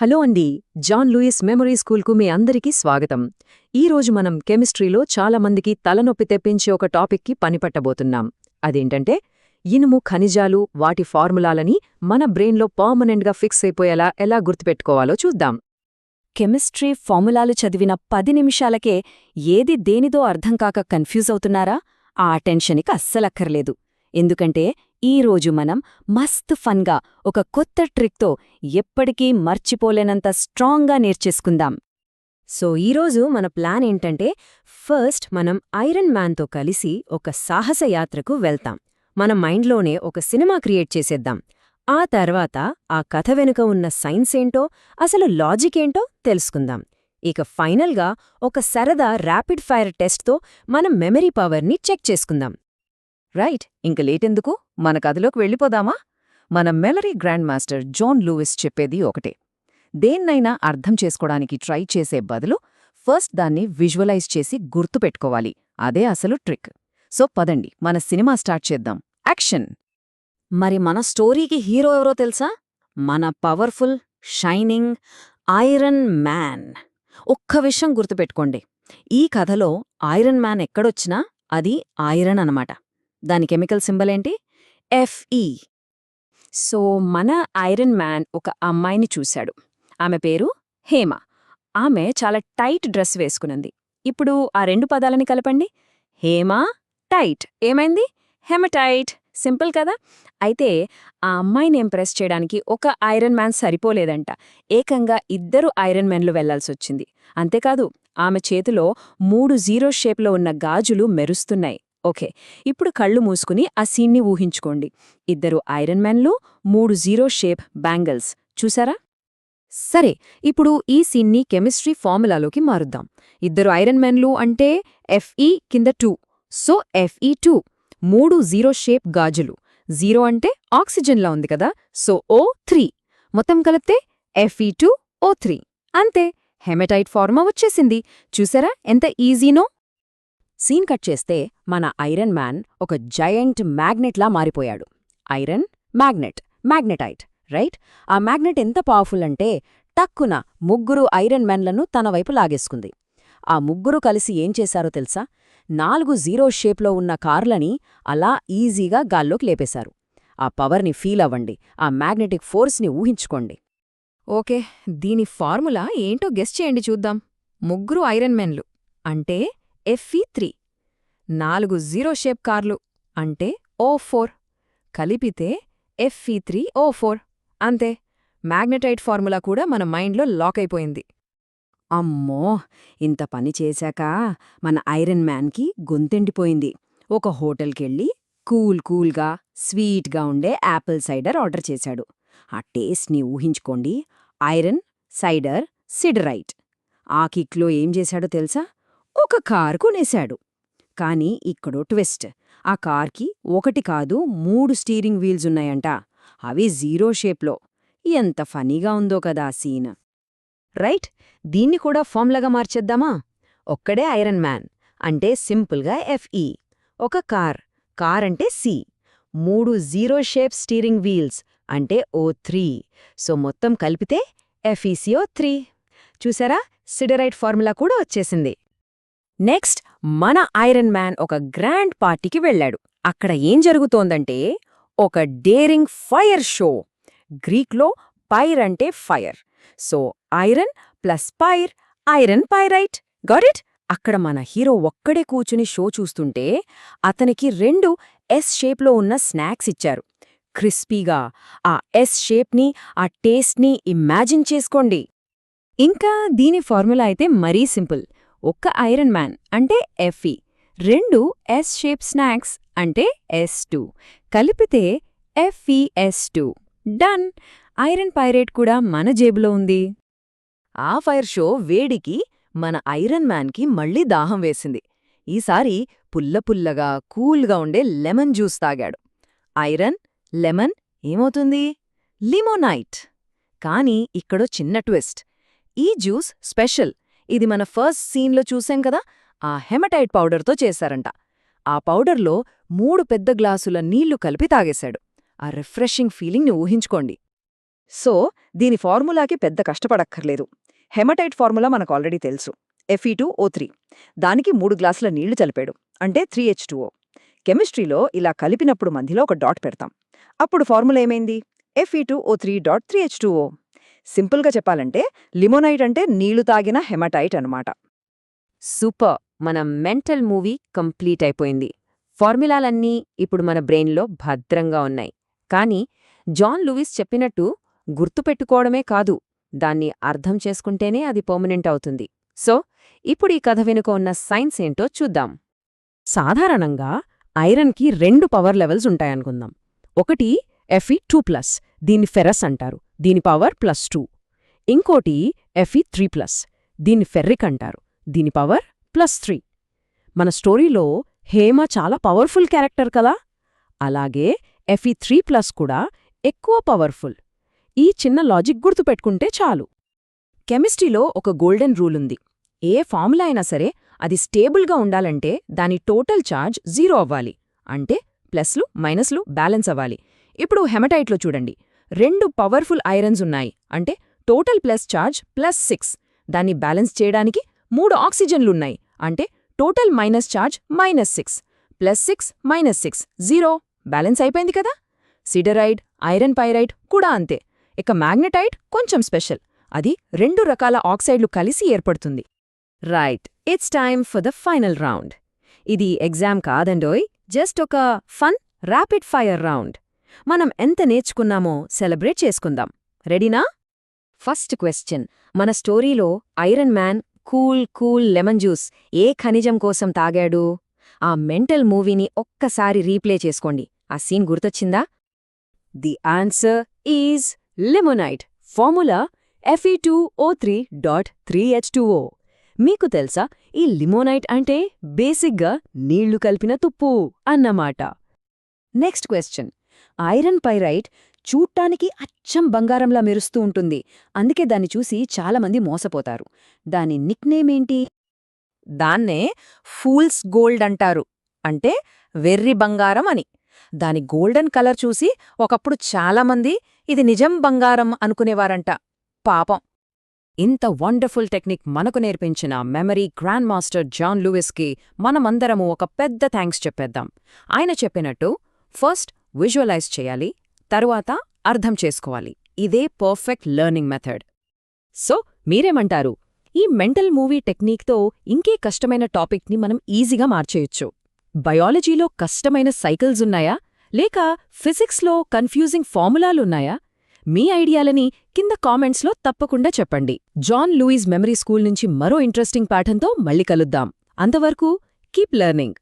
Hello అండి John Louis memory స్కూల్కు మీ అందరికీ స్వాగతం. ఈరోజు మనం కెమిస్ట్రీలో చాలా మందికి తలనొప్పి తెప్పించే ఒక టాపిక్కి పనిపట్టబోతున్నాం అదేంటంటే ఇనుము ఖనిజాలు వాటి ఫార్ములాలని మన బ్రెయిన్లో పర్మనెంట్గా ఫిక్స్ అయిపోయేలా ఎలా గుర్తుపెట్టుకోవాలో చూద్దాం. కెమిస్ట్రీ ఫార్ములాలు చదివిన పది నిమిషాలకే ఏది దేనిదో అర్థం కాక కన్ఫ్యూజ్ అవుతున్నారా? ఆ అటెన్షన్కి అస్సలక్కర్లేదు. ఎందుకంటే ఈరోజు మనం మస్త్ ఫన్గా ఒక కొత్త ట్రిక్తో ఎప్పటికీ మర్చిపోలేనంత స్ట్రాంగ్గా నేర్చేసుకుందాం. సో ఈరోజు మన ప్లాన్ ఏంటంటే ఫస్ట్ మనం ఐరన్ మ్యాన్తో కలిసి ఒక సాహస యాత్రకు వెళ్తాం. మన మైండ్లోనే ఒక సినిమా క్రియేట్ చేసేద్దాం. ఆ తర్వాత ఆ కథ వెనుక ఉన్న సైన్స్ ఏంటో అసలు లాజిక్ ఏంటో తెలుసుకుందాం. ఇక ఫైనల్గా ఒక సరదా ర్యాపిడ్ ఫైర్ టెస్ట్తో మన మెమరీ పవర్ని చెక్ చేసుకుందాం. రైట్ ఇంక లేటెందుకు? మన కథలోకి వెళ్ళిపోదామా? మన మెలరీ గ్రాండ్ మాస్టర్ జాన్ లూయిస్ చెప్పేది ఒకటే. దేన్నైనా అర్థం చేసుకోవడానికి ట్రై చేసే బదులు ఫస్ట్ దాన్ని విజువలైజ్ చేసి గుర్తుపెట్టుకోవాలి అదే అసలు ట్రిక్. సో పదండి మన సినిమా స్టార్ట్ చేద్దాం. యాక్షన్! మరి మన స్టోరీకి హీరో ఎవరో తెలుసా? మన పవర్ఫుల్ షైనింగ్ ఐరన్ మ్యాన్. ఒక్క విషయం గుర్తుపెట్టుకోండి. ఈ కథలో ఐరన్ మ్యాన్ ఎక్కడొచ్చినా అది ఐరన్ అనమాట దాని కెమికల్ సింబల్ ఏంటి? ఎఫ్ఈ సో మన ఐరన్ మ్యాన్ ఒక అమ్మాయిని చూశాడు. ఆమె పేరు హేమ. ఆమె చాలా టైట్ డ్రెస్ వేసుకునుంది. ఇప్పుడు ఆ రెండు పదాలని కలపండి. హేమ టైట్. ఏమైంది? హెమటైట్. సింపుల్ కదా? అయితే ఆ అమ్మాయిని ఇంప్రెస్ చేయడానికి ఒక ఐరన్ మ్యాన్ సరిపోలేదంట. ఏకంగా ఇద్దరు ఐరన్ మ్యాన్లు వెళ్ళాల్సొచ్చింది. అంతేకాదు ఆమె చేతిలో మూడు జీరో షేప్లో ఉన్న గాజులు మెరుస్తున్నాయి. ఓకే. ఇప్పుడు కళ్ళు మూసుకుని ఆ సీన్ని ఊహించుకోండి. ఇద్దరు ఐరన్ మ్యాన్లు మూడు జీరో షేప్ బ్యాంగిల్స్. చూసారా? సరే ఇప్పుడు ఈ సీన్ని కెమిస్ట్రీ ఫార్ములాలోకి మారుద్దాం. ఇద్దరు ఐరన్ మ్యాన్లు అంటే ఎఫ్ఈ కింద టూ. సో ఎఫ్ఈ టూ మూడు జీరో షేప్ గాజులు. జీరో అంటే ఆక్సిజన్లా ఉంది కదా? So O three. మొత్తం కలిపితే ఎఫ్ఈ టూ ఓ త్రీ. అంతే. హెమటైట్ ఫార్మా వచ్చేసింది. చూసారా? ఎంత ఈజీనో? సీన్ కట్ చేస్తే మన ఐరన్ మ్యాన్ ఒక జయంట్ మ్యాగ్నెట్లా మారిపోయాడు. Iron magnet magnetite right? ఆ మ్యాగ్నెట్ ఎంత పవర్ఫుల్ అంటే టక్కున ముగ్గురు ఐరన్ మ్యాన్లను తన వైపు లాగేసుకుంది. ఆ ముగ్గురు కలిసి ఏం చేశారో తెలుసా? నాలుగు జీరో షేప్లో ఉన్న కార్లని అలా ఈజీగా గాల్లోకి లేపేశారు. ఆ పవర్ని ఫీల్ అవ్వండి. ఆ మ్యాగ్నెటిక్ ఫోర్స్ని ఊహించుకోండి. ఓకే దీని ఫార్ములా ఏంటో గెస్ చేయండి చూద్దాం. ముగ్గురు ఐరన్ మెన్లు అంటే ఎఫ్ఈ త్రీ నాలుగు జీరో షేప్ కార్లు అంటే ఓ ఫోర్ కలిపితే ఎఫ్ఈ త్రీ ఓ ఫోర్ అంతే. మ్యాగ్నెటైట్ ఫార్ములా కూడా మన మైండ్లో లాక్ అయిపోయింది. అమ్మో! ఇంత పని చేశాక మన ఐరన్ మ్యాన్కి గొంతెండిపోయింది. ఒక హోటల్కెళ్ళి కూల్ కూల్గా స్వీట్గా ఉండే యాపిల్ సైడర్ ఆర్డర్ చేశాడు. ఆ టేస్ట్ని ఊహించుకోండి. Iron cider siderite. ఆ కిక్లో ఏం చేశాడో తెలుసా? ఒక కారు కొనేశాడు. కాని ఇక్కడో ట్విస్ట్. ఆ కార్కి ఒకటి కాదు మూడు స్టీరింగ్ వీల్స్ ఉన్నాయంట. అవి జీరో షేప్లో. ఎంత ఫనీగా ఉందో కదా ఆ సీన్. రైట్? దీన్ని కూడా ఫామ్లగా మార్చేద్దామా? ఒక్కడే ఐరన్ మ్యాన్. అంటే సింపుల్గా ఎఫ్ఈ. E car. కార్ అంటే సి. మూడు జీరో షేప్ స్టీరింగ్ వీల్స్. అంటే ఓ త్రీ. సో మొత్తం కలిపితే F E C O three. చూసారా? సిడరైట్ ఫార్ములా కూడా వచ్చేసింది. నెక్స్ట్ మన ఐరన్ మ్యాన్ ఒక గ్రాండ్ పార్టీకి వెళ్ళాడు. అక్కడ ఏం జరుగుతోందంటే ఒక డేరింగ్ ఫైర్ షో గ్రీక్లో పైర్ అంటే fire. So iron plus pyr iron pyrite. Got అక్కడ మన హీరో ఒక్కడే కూచుని షో చూస్తుంటే అతనికి రెండు ఎస్ షేప్లో ఉన్న స్నాక్స్ ఇచ్చారు. క్రిస్పీగా ఆ ఎస్ షేప్ని ఆ టేస్ట్ని ఇమాజిన్ చేసుకోండి. ఇంకా దీని ఫార్ములా అయితే మరీ సింపుల్. ఒక్క ఐరన్ మ్యాన్ అంటే ఎఫ్ఈ. రెండు ఎస్ షేప్ స్నాక్స్ అంటే ఎస్ టూ. కలిపితే FES two. Done! Iron pyrite కూడా మన జేబులో ఉంది. ఆ ఫైర్ షో వేడికి మన ఐరన్ మ్యాన్కి మళ్ళీ దాహం వేసింది. ఈసారి పుల్లపుల్లగా కూల్గా ఉండే లెమన్ జ్యూస్ తాగాడు. ఐరన్ లెమన్ ఏమవుతుంది? లిమోనైట్. కాని ఇక్కడో చిన్న ట్విస్ట్. ఈ జ్యూస్ స్పెషల్. ఇది మన ఫస్ట్ సీన్లో చూసాం కదా ఆ హెమటైట్ పౌడర్తో చేశారంట. ఆ పౌడర్లో మూడు పెద్ద గ్లాసుల నీళ్ళు కలిపి తాగేశాడు. ఆ రిఫ్రెషింగ్ ఫీలింగ్ని ఊహించుకోండి. సో దీని ఫార్ములాకి పెద్ద కష్టపడక్కర్లేదు. హెమటైట్ ఫార్ములా మనకు ఆల్రెడీ తెలుసు. ఎఫ్ఈ టూ ఓ త్రీ దానికి మూడు గ్లాసుల నీళ్ళు చలిపాడు. అంటే త్రీ హెచ్ టూ కెమిస్ట్రీలో ఇలా కలిపినప్పుడు మధ్యలో ఒక డాట్ పెడతాం. అప్పుడు ఫార్ములా ఏమైంది? F E two O three dot three H two O సింపుల్గా చెప్పాలంటే లిమోనైట్ అంటే నీళ్ళు తాగిన హెమటైట్ అనమాట సూపర్! మన మెంటల్ మూవీ కంప్లీట్ అయిపోయింది. ఫార్ములాలన్నీ ఇప్పుడు మన బ్రెయిన్లో భద్రంగా ఉన్నాయి. కానీ జాన్ లూయిస్ చెప్పినట్టు గుర్తుపెట్టుకోవడమే కాదు దాన్ని అర్థం చేసుకుంటేనే అది పర్మనెంట్ అవుతుంది. సో ఇప్పుడు ఈ కథ వెనుక ఉన్న సైన్స్ ఏంటో చూద్దాం. సాధారణంగా ఐరన్కి రెండు పవర్ లెవెల్స్ ఉంటాయనుకుందాం. ఒకటి ఎఫ్ఈ టూ ప్లస్ దీన్ని ఫెరస్ అంటారు. దీని పవర్ ప్లస్ టూ. ఇంకోటి ఎఫ్ఈ త్రీ ప్లస్. దీన్ని ఫెర్రిక్ అంటారు దీని పవర్ ప్లస్ త్రీ. మన స్టోరీలో హేమ చాలా పవర్ఫుల్ క్యారెక్టర్ కదా? అలాగే ఎఫ్ఈ త్రీ ప్లస్ కూడా ఎక్కువ పవర్ఫుల్. ఈ చిన్న లాజిక్ గుర్తుపెట్టుకుంటే చాలు. కెమిస్ట్రీలో ఒక గోల్డెన్ రూల్ ఉంది. ఏ ఫార్ములా అయినా సరే అది స్టేబుల్గా ఉండాలంటే దాని టోటల్ ఛార్జ్ జీరో అవ్వాలి. అంటే ప్లస్లు మైనస్లు బ్యాలెన్స్ అవ్వాలి. ఇప్పుడు హెమటైట్లో చూడండి. రెండు పవర్ఫుల్ ఐరన్స్ ఉన్నాయి. అంటే total plus charge plus six. దాన్ని బ్యాలెన్స్ చేయడానికి మూడు ఆక్సిజన్లున్నాయి. అంటే total minus charge minus six. Plus six minus six. Zero. Balance అయిపోయింది కదా? సిడరైడ్ ఐరన్ పైరైడ్ కూడా అంతే. ఇక మ్యాగ్నెటైట్ కొంచెం స్పెషల్. అది రెండు రకాల ఆక్సైడ్లు కలిసి ఏర్పడుతుంది. Right. It's time for the final round. ఇది ఎగ్జామ్ కాదండోయ్. జస్ట్ ఒక ఫన్ ర్యాపిడ్ ఫైర్ రౌండ్. మనం ఎంత నేర్చుకున్నామో సెలబ్రేట్ చేసుకుందాం. రెడీనా? ఫస్ట్ క్వశ్చన్ మన స్టోరీలో Iron Man cool cool lemon juice ఏ ఖనిజం కోసం తాగాడు? ఆ మెంటల్ మూవీని ఒక్కసారి రీప్లే చేసుకోండి. ఆ సీన్ గుర్తొచ్చిందా? The answer is limonite. Formula F E two O three dot three H two O మీకు తెలుసా ఈ లిమోనైట్ అంటే బేసిక్గా నీళ్ళు కలిపిన తుప్పు అన్నమాట. నెక్స్ట్ క్వశ్చన్ ఐరన్ పైరైట్ చూట్టానికి అచ్చం బంగారంలా మెరుస్తూ ఉంటుంది. అందుకే దాన్ని చూసి చాలామంది మోసపోతారు. దాని నిక్నేమేంటి దాన్నే ఫూల్స్ గోల్డ్ అంటారు. అంటే వెర్రి బంగారం అని. దాని గోల్డెన్ కలర్ చూసి ఒకప్పుడు చాలామంది ఇది నిజం బంగారం అనుకునేవారంట. పాపం. ఇంత వండర్ఫుల్ టెక్నిక్ మనకు నేర్పించిన మెమరీ గ్రాండ్ మాస్టర్ జాన్ లూయిస్కి మనమందరము ఒక పెద్ద థ్యాంక్స్ చెప్పేద్దాం. ఆయన చెప్పినట్టు ఫస్ట్ విజువలైజ్ చేయాలి తరువాత అర్థం చేసుకోవాలి. ఇదే పర్ఫెక్ట్ లెర్నింగ్ మెథడ్. సో మీరేమంటారు? ఈ మెంటల్ మూవీ టెక్నిక్తో ఇంకే కష్టమైన టాపిక్ని మనం ఈజీగా మార్చేయొచ్చు. బయాలజీలో కష్టమైన సైకిల్స్ ఉన్నాయా? లేక ఫిజిక్స్లో కన్ఫ్యూజింగ్ ఫార్ములాలున్నాయా? మీ ఐడియాలని కింద కామెంట్స్లో తప్పకుండా చెప్పండి. జాన్ లూయిస్ మెమరీ స్కూల్ నుంచి మరో ఇంట్రెస్టింగ్ పాఠంతో మళ్ళీ కలుద్దాం. అంతవరకు కీప్ లెర్నింగ్.